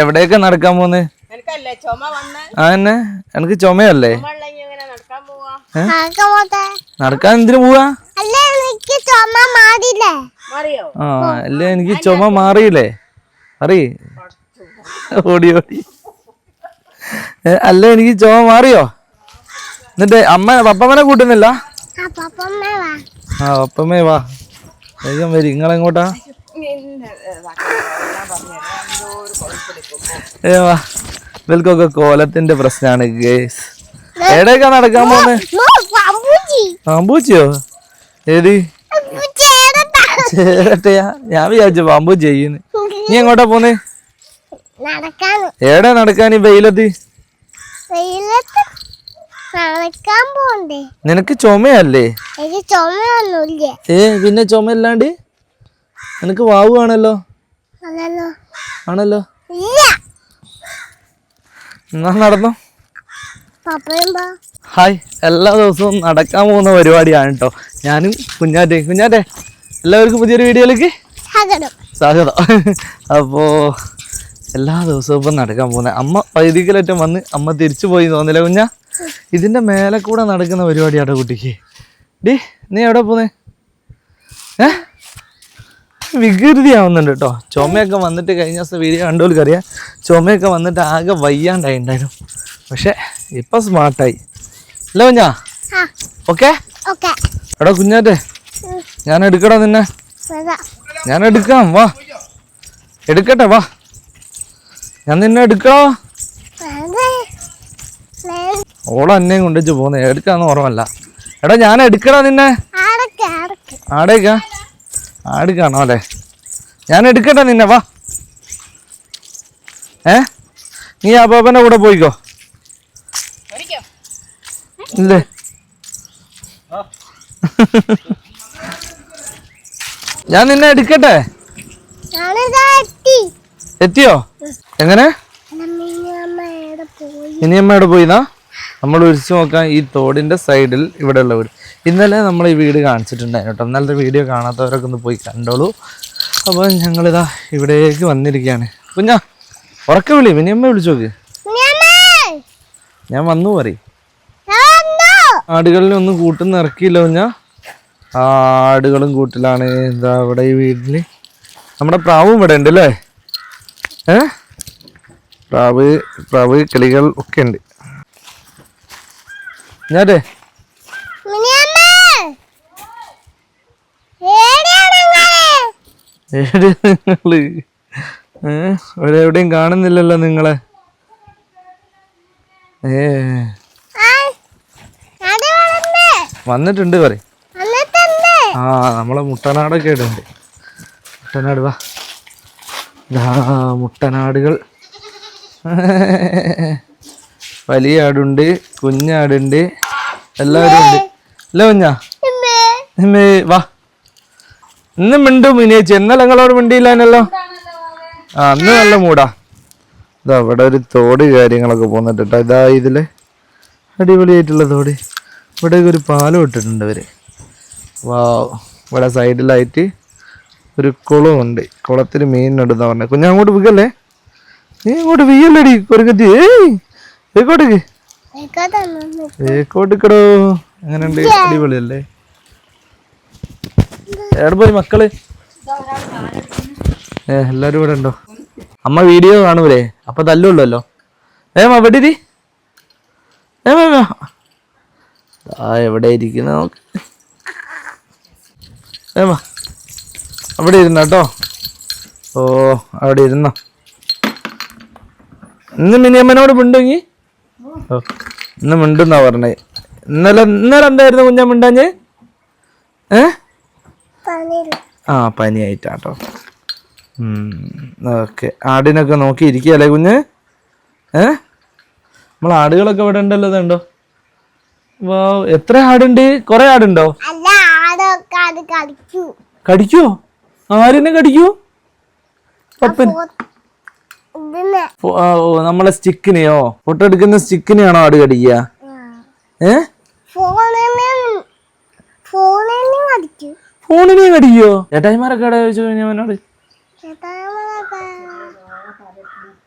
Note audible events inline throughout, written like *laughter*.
എവിടെയൊക്കെ നടക്കാൻ പോന്ന്? എനിക്കല്ലേ ചുമ വന്ന്? ആ എനിക്ക് ചുമയല്ലേ? നടക്കാൻ എന്തിനു പോവാ? അല്ല എനിക്ക് ചുമ മാറിയില്ലേ? മറിയോ? ആ അല്ലേ എനിക്ക് ചുമ മാറിയില്ലേ? അറി ഓടി ഓടി. അല്ലേ എനിക്ക് ചുമ മാറിയോ? എന്നിട്ട് അമ്മ പപ്പമ്മനെ കൂട്ടുന്നില്ല? ആ പപ്പമ്മ വാ. ആ പപ്പമ്മേ വാ. വേഗം വരി. നിങ്ങളെങ്ങോട്ടാ ഏ വാ ഇവൽക്കൊക്കെ കോലത്തിന്റെ പ്രശ്നമാണ് ഗേസ്. എവിടെയൊക്കെ നടക്കാൻ പോന്നെ. പാമ്പൂച്ചിയോ ഏത്? ഏടത്താ? ഞാൻ വിചാരിച്ചു പാമ്പു ചെയ്യുന്നു നീ എങ്ങോട്ടാ പോന്നെ? എടാ എവിടെ നടക്കാൻ ഈ വെയിലത്ത്? നിനക്ക് ചുമയല്ലേ? ഏ പിന്നെ ചുമയില്ലാണ്ട്? നിനക്ക് വാവുകയാണല്ലോ ആണല്ലോ? ആണല്ലോ. എന്നാ നടന്നു? ഹായ് എല്ലാ ദിവസവും നടക്കാൻ പോകുന്ന പരിപാടിയാണ് കേട്ടോ ഞാനും കുഞ്ഞാറ്റെ. കുഞ്ഞാറ്റെ എല്ലാവർക്കും പുതിയൊരു വീഡിയോയിലേക്ക് സ്വാഗതം. അപ്പോൾ എല്ലാ ദിവസവും ഇപ്പം നടക്കാൻ പോകുന്നത് അമ്മ വൈദികലറ്റം വന്ന് അമ്മ തിരിച്ചു പോയി തോന്നില്ല കുഞ്ഞ? ഇതിന്റെ മേലെ കൂടെ നടക്കുന്ന പരിപാടിയാട്ടോ കുട്ടിക്ക്. ഡി നീ എവിടെ പോന്നേ? ഏ? വികൃതി ആവുന്നുണ്ട് കേട്ടോ ചുമയൊക്കെ വന്നിട്ട് കഴിഞ്ഞ ദിവസം വീഡിയോ കണ്ടോൽക്കറിയാം. ചുമയൊക്കെ വന്നിട്ട് ആകെ വയ്യാണ്ടായി ഉണ്ടായിരുന്നു പക്ഷെ ഇപ്പം സ്മാർട്ടായി. അല്ലോ കുഞ്ഞാ? ആ. ഓക്കെ? എടാ കുഞ്ഞാറ്റെ ഞാൻ എടുക്കടാ നിന്നെ. ഞാൻ എടുക്കാം വാ. എടുക്കട്ടെ വാ. ഞാൻ നിന്നെ വേണ്ട ഓള എന്നെയും കൊണ്ടുവച്ച് പോന്നെ. എടുക്കാന്ന് ഓർമ്മല്ല. എടാ ഞാൻ എടുക്കടാ നിന്നെ. ആടേക്കാ. ആടുക്കാണോ അല്ലേ? ഞാൻ എടുക്കട്ടെ നിന്നെ വാ. ഏ? നീ ആ കൂടെ പോയിക്കോ. ഇല്ലേ? ഞാൻ നിന്നെ എടുക്കട്ടെ. എത്തിയോ? എങ്ങനെ? ഇനിയമ്മയുടെ പോയിന്നാ? നമ്മൾ ഒഴിച്ചു നോക്കാം ഈ തോടിന്റെ സൈഡിൽ ഇവിടെ ഉള്ള വീട് ഇന്നലെ നമ്മൾ ഈ വീട് കാണിച്ചിട്ടുണ്ടായിരുന്നു കേട്ടോ. ഇന്നലത്തെ വീഡിയോ കാണാത്തവരൊക്കെ ഒന്ന് പോയി കണ്ടോളൂ. അപ്പോൾ ഞങ്ങളിതാ ഇവിടേക്ക് വന്നിരിക്കുകയാണ്. കുഞ്ഞാ ഉറക്കെ വിളി മിനിയമ്മ വിളിച്ചു നോക്ക്. ഞാൻ വന്നു പറയും. ആടുകളിൽ ഒന്നും കൂട്ടുന്ന ഇറക്കിയില്ല കുഞ്ഞാ. ആടുകളും കൂട്ടിലാണ് എന്താ ഇവിടെ ഈ വീട്ടിൽ നമ്മുടെ പ്രാവും ഇവിടെ ഉണ്ട് അല്ലേ? ഏ? പ്രാവ് പ്രാവ് കിളികൾ ഒക്കെ ഉണ്ട്. നിങ്ങൾ? ഏ എവിടെയും കാണുന്നില്ലല്ലോ നിങ്ങളെ. ഏ. വന്നിട്ടുണ്ട് പറ. ആ നമ്മളെ മുട്ടനാടൊക്കെ ഇടുന്നുണ്ട്. മുട്ടനാട് വാ. മുട്ടനാടുകൾ. വലിയ ആടുണ്ട് കുഞ്ഞാടുണ്ട് എല്ലാവരും ഉണ്ട്. അല്ല കുഞ്ഞാ? ഇമ്മേ. വാ. ഇന്ന് മിണ്ടും മിനിയേച്ചി ഇന്നലെ ഞങ്ങളോട് മിണ്ടിയില്ലാനല്ലോ ആ അന്ന് നല്ല മൂടാ. ഇതാ ഇവിടെ ഒരു തോട് കാര്യങ്ങളൊക്കെ പോകുന്നുണ്ട് കേട്ടോ ഇതാ ഇതിൽ അടിപൊളിയായിട്ടുള്ള തോട്. ഇവിടെ ഒരു പാലം ഇട്ടിട്ടുണ്ട് അവർ വാ ഇവിടെ സൈഡിലായിട്ട് ഒരു കുളമുണ്ട് കുളത്തിൽ മീനിടുന്ന പറഞ്ഞത് കുഞ്ഞാ അങ്ങോട്ട് വിൽക്കല്ലേ നീ അങ്ങോട്ട് വിയ്യല്ലടി കൊരുക്കത്തി ഏയ്. മമ്മി. ഏക്കോട്ടിക്കടോ എങ്ങനെയുണ്ട്? അടിപൊളിയല്ലേ? എവിടെ പോയി മക്കൾ? ഏ എല്ലാരും ഇവിടെ ഉണ്ടോ? അമ്മ വീഡിയോ കാണൂലേ? അപ്പൊ തല്ലുള്ളല്ലോ ഏമാ വെടിരി ഏമാ ആ എവിടെ ഇരിക്കുന്ന നോക്ക് ഏമാ അവിടെ ഇരുന്ന കേട്ടോ ഓ അവിടെ ഇരുന്നോ. ഇന്ന് മിനിയമ്മനോട് പിണ്ടുങ്ങി ഇന്ന് മിണ്ടുന്നാ പറഞ്ഞേ. ഇന്നലെ ഇന്നലെ എന്തായിരുന്നു കുഞ്ഞ മിണ്ടാഞ്ഞ്? ഏ. ആ പനിയായിട്ടാട്ടോ. ഓക്കെ. ആടിനൊക്കെ നോക്കി ഇരിക്കുകയല്ലേ കുഞ്ഞ്? ഏ? നമ്മൾ ആടുകളൊക്കെ ഇവിടെ ഉണ്ടല്ലോ ഇതുണ്ടോ വാ എത്ര ആടുണ്ട്? കുറെ ആടുണ്ടോ? കടിക്കോ ആരിനെ കടിക്കൂ പപ്പൻ. നമ്മളെ സ്റ്റിക്കിനെയോ? ഫോട്ടോ എടുക്കുന്ന സ്റ്റിക്കിനെയാണോ ആട് കടിക്കുക? ഏ? ഫോണിന് കടിക്കോ? ചേട്ടായിമാരൊക്കെ ഇവിടെ ചോദിച്ചു കഴിഞ്ഞാൽ അവനോട്?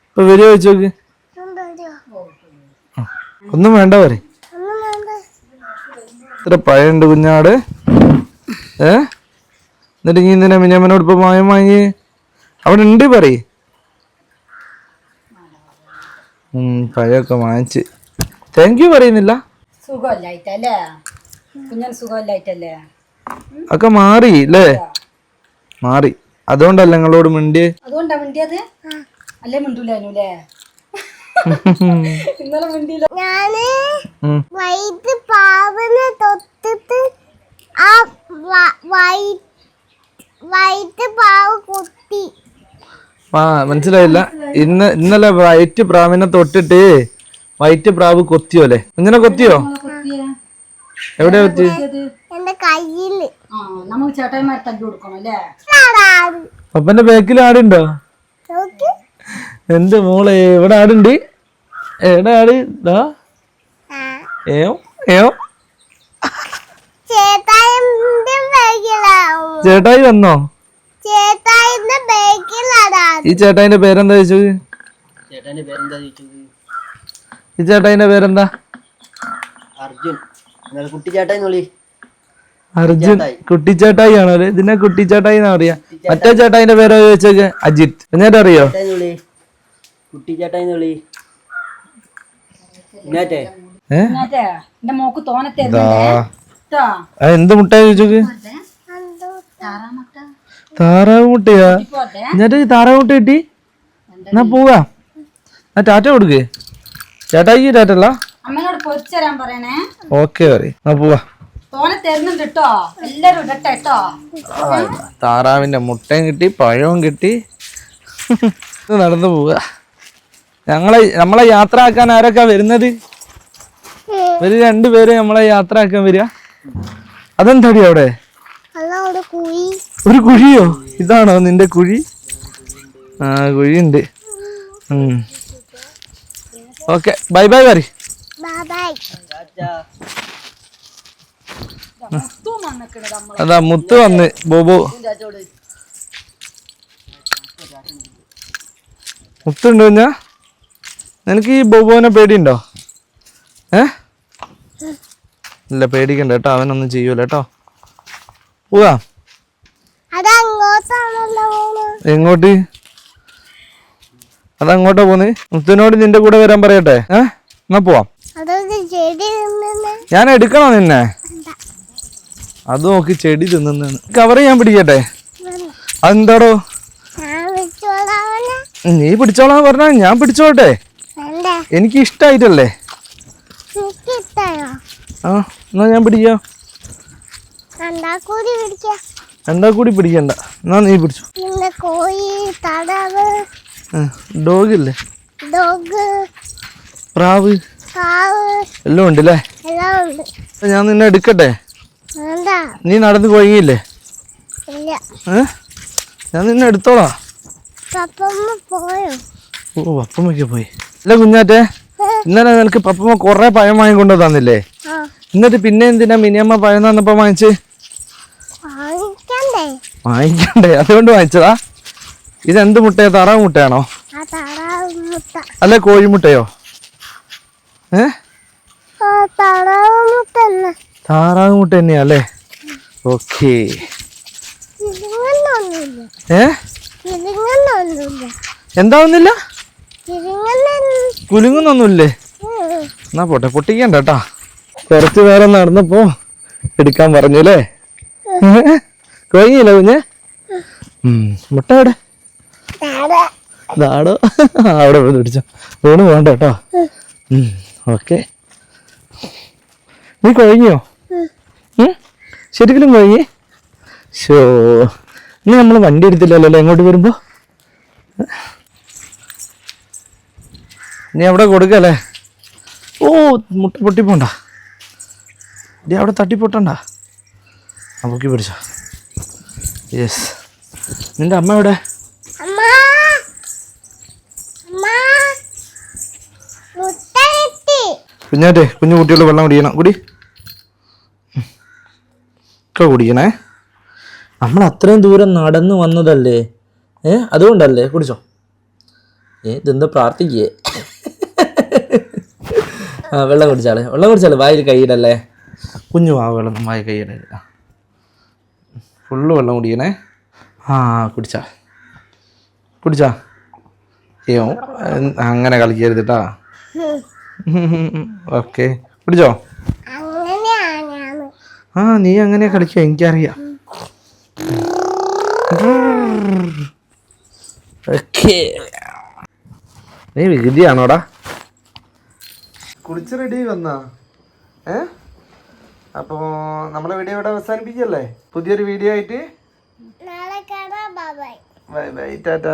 ഇപ്പൊ വരുമോ ചോദിച്ചോക്ക് ഒന്നും വേണ്ട പറ ഇത്ര പഴയുണ്ട് കുഞ്ഞാട്. ഏ? എന്നിട്ട് നീ എന്തിനാ മിനിയമ്മനോട് ഇപ്പൊ മായം വാങ്ങി. അവിടെ ഉണ്ട് പറയ്. പഴമൊക്കെ വാങ്ങിച്ച്. താങ്ക് യു പറയുന്നില്ല. സുഖമില്ലായിട്ടല്ലേ? കുഞ്ഞൻ സുഖമില്ലായിട്ടല്ലേ? ഒക്കെ മാറി അല്ലേ മാറി. അതുകൊണ്ടല്ല നിങ്ങളോട് മിണ്ടിയേ? അതുകൊണ്ടാ മിണ്ടിയത്? അല്ലേ മിണ്ടൂലേ *laughs* ഇന്നലെ മിണ്ടിയില്ല. ഞാൻ. വൈറ്റ് പാവനെ തൊട്ടിട്ട് ആ വൈറ്റ് പാവ് കുത്തി. ആ മനസ്സിലായില്ല. ഇന്ന് ഇന്നലെ വൈറ്റ് പ്രാവിനെ തൊട്ടിട്ട് വൈറ്റ് പ്രാവ് കൊത്തിയോ അല്ലേ? ഇങ്ങനെ കൊത്തിയോ? എവിടെ കൊത്തി? എന്റെ കയ്യിൽ. ആ നമുക്ക് ചേട്ടായിമാർ തല്ലി കൊടുക്കണം അല്ലേ? ആടാട്. പപ്പന്റെ ബാക്കിൽ ആടുണ്ടോ? എന്റെ മോളെ എവിടെ ആടുണ്ട്? എവിടെ ആട്? ദാ. ആ. ഏയോ ഏയോ ചേട്ടായി വന്നോ? ഈ ചേട്ടായിന്റെ പേരെന്താ ചോദിച്ചു ചേട്ടന്റെ പേരെന്താ ചോദിച്ചത്? ഈ ചേട്ടായിന്റെ പേരെന്താ? അർജുൻ. അർജുൻ. കുട്ടിച്ചേട്ടായി ആണോ അല്ലേ? ഇതിനെ കുട്ടിച്ചേട്ടായി എന്നാ പറയാ? മറ്റേ ചേട്ടായിന്റെ പേരോ ചോദിച്ചോക്ക് അജിത്. എന്നിട്ട് അറിയോ? എന്ത് മുട്ടായി ചോദിച്ചോക്ക് താറാവ് മുട്ടയാ പോട്ടെ. എന്നിട്ട് താറാവ് മുട്ട കിട്ടി? എന്നാ പോവാ. ആ ടാറ്റ കൊടുക്ക്. ഈ ടാറ്റല്ല അമ്മനോട് പൊരിച്ചു തരാൻ പറയണേ. ഓക്കെ പറയും. എന്നാ പോവാ. തോനെ തരുന്നുണ്ട് കേട്ടോ. എല്ലാരും ഇടട്ടെ കേട്ടോ. താറാവിന്റെ മുട്ടയും കിട്ടി പഴവും കിട്ടി. നടന്നു പോവുക ഞങ്ങളെ നമ്മളെ യാത്ര ആക്കാൻ ആരൊക്കെ വരുന്നത്? ഒരു രണ്ടുപേരും നമ്മളെ യാത്ര ആക്കാൻ വരിക. അതെന്താടി അവിടെ? ഒരു കുഴിയോ? ഇതാണോ നിന്റെ കുഴി? ആ കുഴിയുണ്ട്. ഓക്കെ ബൈ ബൈ പറ അതാ മുത്ത് വന്ന്. ബോബോ. മുത്തുണ്ട് കുഞ്ഞാ? നിനക്ക് ഈ ബോബോനെ പേടിയുണ്ടോ? ഏ? ഇല്ല പേടിക്കണ്ട കേട്ടോ അവനൊന്നും ചെയ്യൂല കേട്ടോ. പോവാ. എങ്ങോട്ട്? അതങ്ങോട്ടാ പോന്ന്? മുത്തനോട് നിന്റെ കൂടെ വരാൻ പറയട്ടെ. ഏ? എന്നാ പോവാം. ഞാൻ എടുക്കണോ നിന്നെ? അത് നോക്കി ചെടി തിന്നെ കവർ ചെയ്യാൻ പിടിക്കട്ടെ. അതെന്താടോ? നീ പിടിച്ചോളാ പറഞ്ഞ ഞാൻ പിടിച്ചോട്ടെ. എനിക്ക് ഇഷ്ടായിട്ടല്ലേ ആ എന്നാ ഞാൻ പിടിക്കാം. രണ്ടാ കൂടി പിടിക്കണ്ട. എന്നാ നീ പിടിച്ചു. ഡോഗ് പ്രാവ്. കാവ് എല്ലാം ഉണ്ട്. അല്ലേ ഞാൻ നിന്നെ എടുക്കട്ടെ? നീ നടന്ന് കൊഴങ്ങിയില്ലേ? ഇല്ല. ഞാൻ നിന്നെ എടുത്തോളാം. ഓ പപ്പമ്മയ്ക്ക് പോയി. അല്ല കുഞ്ഞാറ്റെ ഇന്നലെ നിനക്ക് പപ്പമ്മ കൊറേ പഴം വാങ്ങിക്കൊണ്ടു തന്നില്ലേ? എന്നിട്ട് പിന്നെ എന്തിനാ മിനിയമ്മ പഴം തന്നപ്പോ വാങ്ങിച്ച്? വാങ്ങിക്കണ്ടേ? അതുകൊണ്ട് വാങ്ങിച്ചതാ. ഇതെന്ത് മുട്ടയോ? താറാവ് മുട്ടയാണോ? അല്ലെ കോഴിമുട്ടയോ ഏ? താറാവ് മുട്ട തന്നെയാ അല്ലേ? ഓക്കെ. ഏ? എന്താവുന്നില്ല കുലുങ്ങുന്നൊന്നുമില്ലേ? എന്നാ പോട്ടെ പൊട്ടിക്കണ്ട കേട്ടാ. കുറച്ച് നേരം നടന്നപ്പോ എടുക്കാൻ പറഞ്ഞു അല്ലേ? കൊഴങ്ങിയില്ല കുഞ്ഞ്? മുട്ട എവിടെ? നാടോ. അവിടെ പോയി പിടിച്ചോ. വീണ് പോകണ്ട കേട്ടോ. ഓക്കെ. നീ കുഴങ്ങിയോ? ശരിക്കും കുഴങ്ങി? ഷോ ഇനി നമ്മൾ വണ്ടി എടുത്തില്ലല്ലോ അല്ലേ എങ്ങോട്ട് വരുമ്പോ? നീ അവിടെ കൊടുക്കല്ലേ ഓ മുട്ട പൊട്ടിപ്പോണ്ട. നീ അവിടെ തട്ടിപ്പൊട്ടണ്ട. നമുക്ക് പിടിച്ചോ. യെസ് നിന്റെ അമ്മ എവിടെ? അമ്മ. അമ്മ. മുട്ട കിട്ടി കുഞ്ഞാറ്റെ കുഞ്ഞു കുട്ടികൾ വെള്ളം കുടിക്കണം. കുടി. ഒക്കെ കുടിക്കണേ. നമ്മൾ അത്രയും ദൂരം നടന്നു വന്നതല്ലേ? ഏ അതുകൊണ്ടല്ലേ? കുടിച്ചോ. ഏ ഇതെന്താ പ്രാർത്ഥിക്കേ? ആ വെള്ളം കുടിച്ചാളെ. വെള്ളം കുടിച്ചാലേ വായിൽ കൈയിടല്ലേ കുഞ്ഞു വാവുകളൊന്നും വായി കൈയിടല്ല ഫുള്ള് വെള്ളം കുടിക്കണേ. ആ കുടിച്ചാ. കുടിച്ചാ. അയ്യോ അങ്ങനെ കളിക്കരുത് കേട്ടാ *laughs* ഓക്കെ. കുടിച്ചോ? ആ നീ അങ്ങനെ കളിക്കുക എനിക്കറിയാം. ഓക്കേ. നീ വികൃതിയാണോടാ? കുളിച്ച് റെഡി വന്നാ. ഏ? അപ്പോ നമ്മളെ വീഡിയോ ഇവിടെ അവസാനിപ്പിക്കല്ലേ? പുതിയൊരു വീഡിയോ ആയിട്ട് ബൈ ബൈ ടാറ്റ.